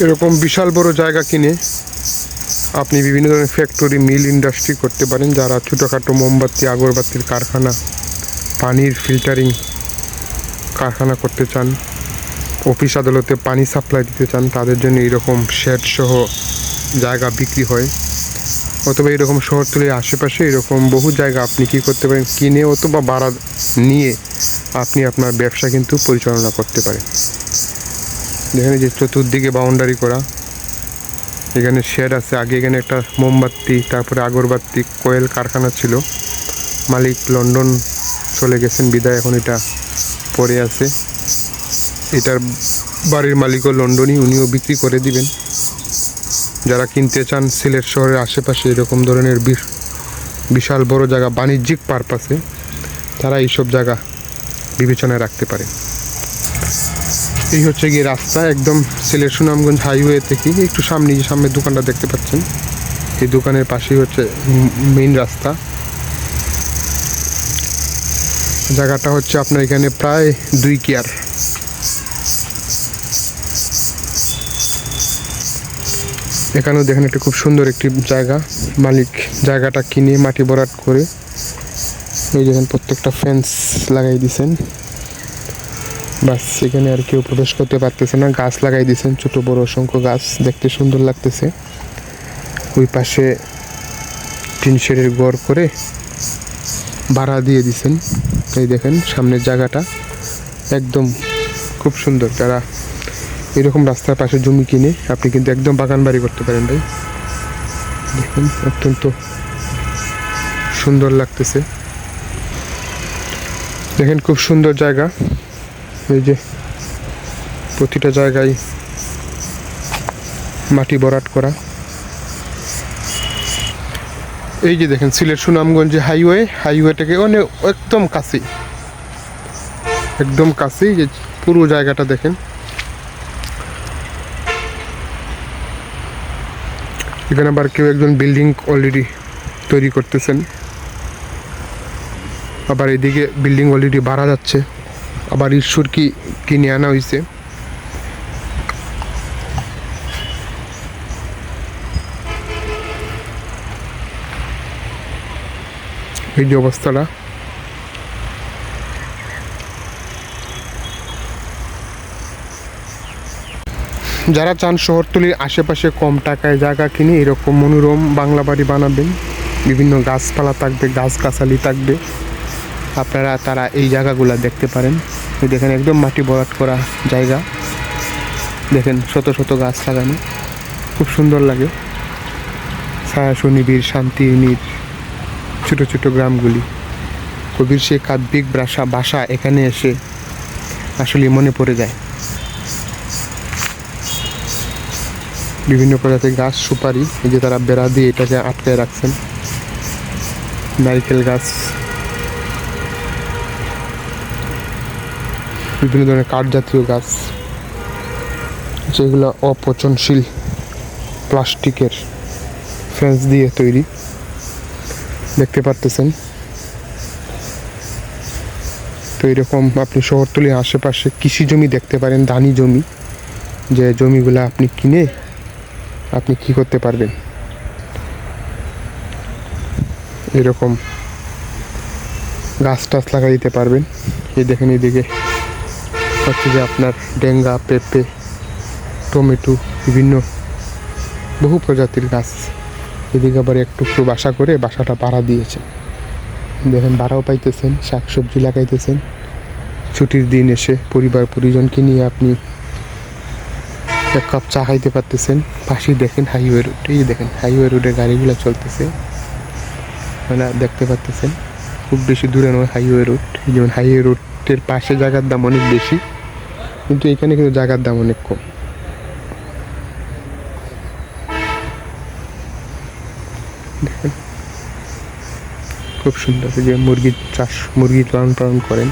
এরকম বিশাল বড় জায়গা কিনে আপনি বিভিন্ন ধরনের ফ্যাক্টরি মিল ইন্ডাস্ট্রি করতে পারেন, যারা ছোটোখাটো মোমবাতি, আগরবাতির কারখানা, পানির ফিল্টারিং কারখানা করতে চান অফিস আদালতে পানি সাপ্লাই দিতে চান, তাদের জন্য এরকম শেড সহ জায়গা বিক্রি হয়। অথবা এরকম শহরতলির আশেপাশে এরকম বহু জায়গা আপনি কি করতে পারেন, কিনে অথবা ভাড়া নিয়ে আপনি আপনার ব্যবসা কিন্তু পরিচালনা করতে পারেন। যেখানে যে চতুর্দিকে বাউন্ডারি করা, এখানে শেড আছে। আগে এখানে একটা মোমবাতি, তারপরে আগরবাতি কোয়েল কারখানা ছিল। মালিক লন্ডন চলে গেছেন, বিদায় এখন এটা পড়ে আছে। এটার বাড়ির মালিকও লন্ডনই, উনিও বিক্রি করে দিবেন। যারা কিনতে চান, সিলেট শহরের আশেপাশে এরকম ধরনের বিশাল বড় জায়গা বাণিজ্যিক পারপাসে তারা এইসব জায়গা বিবেচনায় রাখতে পারে এই হচ্ছে গিয়ে রাস্তা, একদম সিলেট সুনামগঞ্জ হাইওয়ে থেকে একটু সামনে যে সামনে দোকানটা দেখতে পাচ্ছেন। এই দোকানের পাশেই হচ্ছে মেইন রাস্তা। জায়গাটা হচ্ছে আপনার এখানে প্রায় দুই কেয়ার। এখানেও দেখেন একটা খুব সুন্দর একটি জায়গা। মালিক জায়গাটা কিনে মাটি ভরাট করে এই দেখেন প্রত্যেকটা ফেন্স লাগাই দিছেন। বাস সেখানে আর কেউ প্রবেশ করতে পারতেছে না। গাছ লাগাই দিয়েছেন ছোট, বড়, অসংখ্য গাছ। দেখতে সুন্দর লাগতেছে। ওই পাশে টিন শেডের গড় করে ভাড়া দিয়ে দিছেন। এই দেখেন, সামনের জায়গাটা একদম খুব সুন্দর। তারা এরকম রাস্তার পাশে জমি কিনে আপনি কিন্তু একদম বাগান বাড়ি করতে পারেন ভাই। দেখুন, অত্যন্ত সুন্দর লাগতেছে। দেখেন, খুব সুন্দর জায়গা। এই যে প্রতিটা জায়গায় মাটি বরাট করা। এই যে দেখেন, সিলেট সুনামগঞ্জে হাইওয়ে হাইওয়েটাকে অনেক একদম কাছেই। একদম কাছেই যে পুরো জায়গাটা দেখেন। এখানে আবার কেউ একজন বিল্ডিং অলরেডি তৈরি করতেছেন। আবার এদিকে বিল্ডিং অলরেডি বাড়া যাচ্ছে। আবার ঈশ্বর কি কিনে আনা হয়েছে এই যে অবস্থাটা। যারা চান শহরতলির আশেপাশে কম টাকায় জায়গা কিনে এরকম মনোরম বাংলা বাড়ি বানাবেন, বিভিন্ন গাছপালা থাকবে, গাছগাছালি থাকবে, আপনারা, তারা এই জায়গাগুলো দেখতে পারেন। দেখেন একদম মাটি ভরাট করা জায়গা। দেখেন শত শত গাছ লাগানো। খুব সুন্দর লাগে। ছায়া, সুনিবিড়, শান্তি, নির ছোট ছোট গ্রামগুলি। কবির সে কাব্যিক বাসা বাসা এখানে এসে আসলে মনে পড়ে যায়। বিভিন্ন প্রজাতির গাছ সুপারি, এই যে তারা বেড়া দিয়ে এটাকে আটকায় রাখছেন। নারকেল গাছ বিভিন্ন ধরনের কাঠ জাতীয় গাছ, যেগুলো অপচনশীল প্লাস্টিকের ফেন্স দিয়ে তৈরি। দেখতে পারতেছেন? তো এরকম আপনি শহরতলির আশেপাশে কৃষি জমি দেখতে পারেন, দানি জমি, যে জমিগুলো আপনি কিনে আপনি কি করতে পারবেন? এরকম গাছ টাছ লাগাই দিতে পারবেন। এই দেখেন এদিকে। হচ্ছে যে আপনার ডেঙ্গা, পেঁপে, টমেটো, বিভিন্ন বহু প্রজাতির গাছ। এদিকে আবার একটু একটু বাসা করে বাসাটা ভাড়া দিয়েছে। দেখেন ভাড়াও পাইতেছেন শাক সবজি লাগাইতেছেন। ছুটির দিন এসে পরিবার পরিজনকে নিয়ে আপনি এক কাপ চা খাইতে পারতেছেন। পাশেই দেখেন হাইওয়ে রোড, এই দেখেন হাইওয়ে রোডে গাড়িগুলো চলতেছে। মানে দেখতে পারতেছেন, খুব বেশি দূরে নয় হাইওয়ে রোড। যেমন হাইওয়ে রোডের পাশে জায়গার দাম অনেক বেশি, কিন্তু এখানে কিন্তু জায়গার দাম অনেক কম। খুব সুন্দর যে মুরগির চাষ, মুরগি লালন পালন করেন।